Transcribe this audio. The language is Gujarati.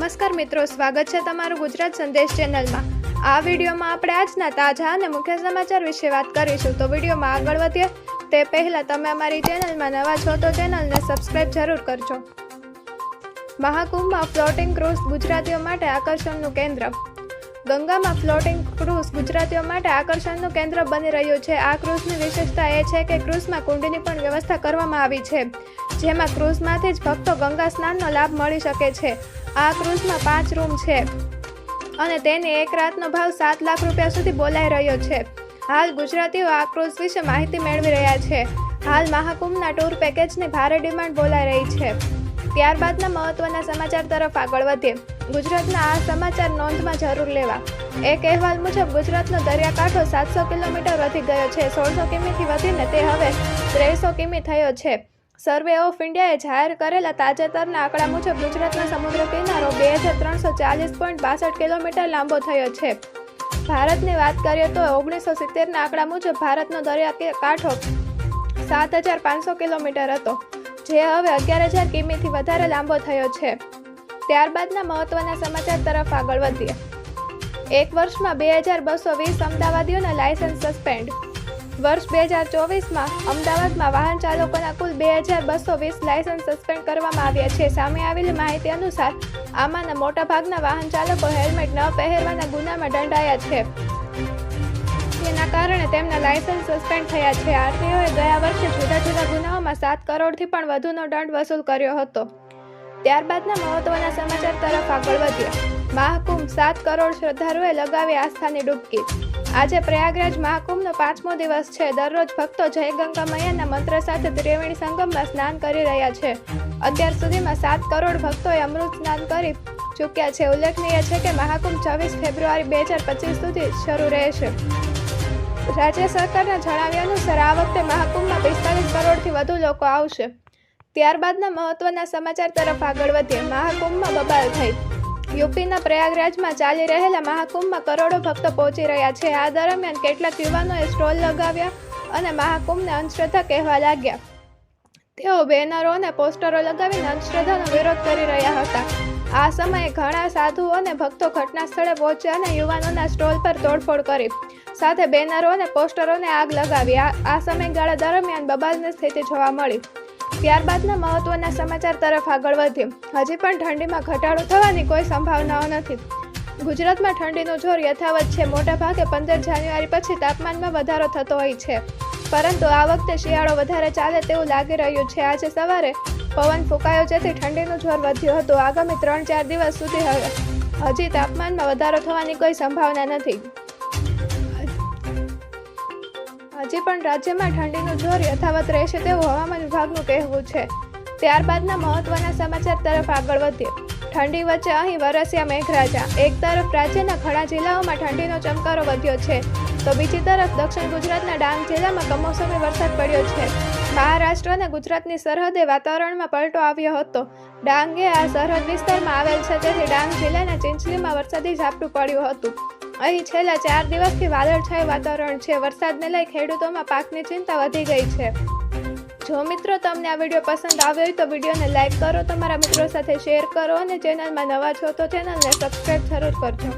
નમસ્કાર મિત્રો, સ્વાગત છે તમારું ગુજરાત સંદેશ ચેનલમાં. આ વિડીયોમાં આપણે આજના તાજા અને મુખ્ય સમાચાર વિશે વાત કરીશું. તો વિડીયોમાં આગળ વધીએ. તે પહેલાં તમે અમારી ચેનલમાં નવા છો તો ચેનલને સબસ્ક્રાઇબ જરૂર કરજો. મહાકુંભમાં ફ્લોટિંગ ક્રૂઝ ગુજરાતીઓ માટે આકર્ષણનું કેન્દ્ર. ગંગામાં ફ્લોટિંગ ક્રૂઝ ગુજરાતીઓ માટે આકર્ષણનું કેન્દ્ર બની રહ્યું છે. આ ક્રૂઝની વિશેષતા એ છે કે ક્રૂઝમાં કુંડની પણ વ્યવસ્થા કરવામાં આવી છે, જેમાં ક્રૂઝમાંથી જ ભક્તો ગંગા સ્નાનનો લાભ મળી શકે છે. આ ક્રૂઝમાં પાંચ રૂમ છે અને તેની એક રાતનો ભાવ સાત લાખ રૂપિયા સુધી બોલાઈ રહ્યો છે. હાલ ગુજરાતીઓ આ ક્રૂઝ વિશે માહિતી મેળવી રહ્યા છે. હાલ મહાકુંભના ટૂર પેકેજની ભારે ડિમાન્ડ બોલાઈ રહી છે. ત્યારબાદના મહત્વના સમાચાર તરફ આગળ વધીએ. ગુજરાતના આ સમાચાર નોંધમાં જરૂર લેવા. એક અહેવાલ મુજબ, ગુજરાતનો દરિયાકાંઠો સાતસો કિલોમીટર વધી ગયો છે. સોળસો કિમીથી વધીને તે હવે ત્રેસો કિમી થયો છે. સર્વે ઓફ ઇન્ડિયાએ જાહેર કરેલા તાજેતરના આંકડા મુજબ, ગુજરાતનો સમુદ્ર કિનારો બે હજાર ત્રણસો ચાલીસ પોઈન્ટ બાસઠ કિલોમીટર લાંબો થયો છે. ભારતની વાત કરીએ તો ઓગણીસો સિત્તેરના આંકડા મુજબ, ભારતનો દરિયા કાંઠો સાત હજાર પાંચસો કિલોમીટર હતો. જે હવે અગિયાર હજાર કિમીથી વધારે લાંબો થયો છે. ત્યારબાદના મહત્વના સમાચાર તરફ આગળ વધીએ. એક વર્ષમાં બે હજાર બસો વીસ અમદાવાદીઓના લાયસન્સ સસ્પેન્ડ. વર્ષ બે હજાર ચોવીસમાં અમદાવાદમાં વાહન ચાલકોના કુલ બે હજાર બસો વીસ લાયસન્સ સસ્પેન્ડ કરવામાં આવ્યા છે. સામે આવેલી માહિતી અનુસાર, આમાંના મોટાભાગના વાહન ચાલકો હેલ્મેટ ન પહેરવાના ગુનામાં દંડાયા છે. જેના કારણે તેમના લાયસન્સ સસ્પેન્ડ થયા છે. આરટીઓએ ગયા વર્ષે જુદા જુદા ગુનાઓમાં સાત કરોડથી પણ વધુનો દંડ વસૂલ કર્યો હતો. ત્યારબાદના મહત્વના સમાચાર તરફ આગળ વધ્યા મહાકુંભ સાત કરોડ શ્રદ્ધાળુએ લગાવી આસ્થાની ડૂબકી. આજે પ્રયાગરાજ મહાકુંભનો પાંચમો દિવસ છે. દરરોજ ભક્તો જય ગંગા મૈયાના મંત્ર સાથે ત્રિવેણી સંગમમાં સ્નાન કરી રહ્યા છે. અત્યાર સુધીમાં સાત કરોડ ભક્તોએ અમૃત સ્નાન કરી ચૂક્યા છે. ઉલ્લેખનીય છે કે મહાકુંભ છવ્વીસ ફેબ્રુઆરી બે હજાર પચીસ સુધી શરૂ રહેશે. રાજ્ય સરકારના જણાવ્યા અનુસાર આ વખતે મહાકુંભમાં પિસ્તાલીસ કરોડથી વધુ લોકો આવશે. ત્યારબાદના મહત્વના સમાચાર તરફ આગળ વધીએ. મહાકુંભમાં બબાલ થઈ. યુપીના પ્રયાગરાજમાં ચાલી રહેલા મહાકુંભમાં કરોડો ભક્તો પહોંચી રહ્યા છે. આ દરમિયાન કેટલાક યુવાનોએ સ્ટોલ લગાવ્યા અને મહાકુંભને અંધશ્રદ્ધા કહેવા લાગ્યા. તેઓ બેનરો અને પોસ્ટરો લગાવીને અંધશ્રદ્ધાનો વિરોધ કરી રહ્યા હતા. આ સમયે ઘણા સાધુઓ અને ભક્તો ઘટના સ્થળે પહોંચ્યા અને યુવાનોના સ્ટોલ પર તોડફોડ કરી. સાથે બેનરો અને પોસ્ટરોને આગ લગાવી. આ સમયગાળા દરમિયાન બબાલની સ્થિતિ જોવા મળી. ત્યારબાદના મહત્વના સમાચાર તરફ આગળ વધ્યું હજી પણ ઠંડીમાં ઘટાડો થવાની કોઈ સંભાવનાઓ નથી. ગુજરાતમાં ઠંડીનું જોર યથાવત છે. મોટાભાગે પંદર જાન્યુઆરી પછી તાપમાનમાં વધારો થતો હોય છે. પરંતુ આ વખતે શિયાળો વધારે ચાલે તેવું લાગી રહ્યું છે. આજે સવારે પવન ફૂંકાયો જેથી ઠંડીનું જોર વધ્યું હતું. આગામી ત્રણ ચાર દિવસ સુધી હજી તાપમાનમાં વધારો થવાની કોઈ સંભાવના નથી. હજી પણ રાજ્યમાં ઠંડીનું જોર યથાવત રહેશે તેવું હવામાન વિભાગનું કહેવું છે. ત્યારબાદના મહત્વના સમાચાર તરફ આગળ વધીએ. ઠંડી વચ્ચે અહીં વરસ્યા મેઘરાજા. એક તરફ રાજ્યના ઘણા જિલ્લાઓમાં ઠંડીનો ચમકારો વધ્યો છે. તો બીજી તરફ દક્ષિણ ગુજરાતના ડાંગ જિલ્લામાં કમોસમી વરસાદ પડ્યો છે. મહારાષ્ટ્ર અને ગુજરાતની સરહદે વાતાવરણમાં પલટો આવ્યો હતો. ડાંગે આ સરહદ વિસ્તારમાં આવેલ છે, તેથી ડાંગ જિલ્લાના ચિંચલીમાં વરસાદી ઝાપટું પડ્યું હતું. અહીં છેલ્લા ચાર દિવસથી વાદળછાયું વાતાવરણ છે. વરસાદને લઈ ખેડૂતોમાં પાકની ચિંતા વધી ગઈ છે. જો મિત્રો તમને આ વીડિયો પસંદ આવ્યો હોય તો વિડીયોને લાઇક કરો, તમારા મિત્રો સાથે શેર કરો અને ચેનલમાં નવા છો તો ચેનલને સબસ્ક્રાઈબ જરૂર કરજો.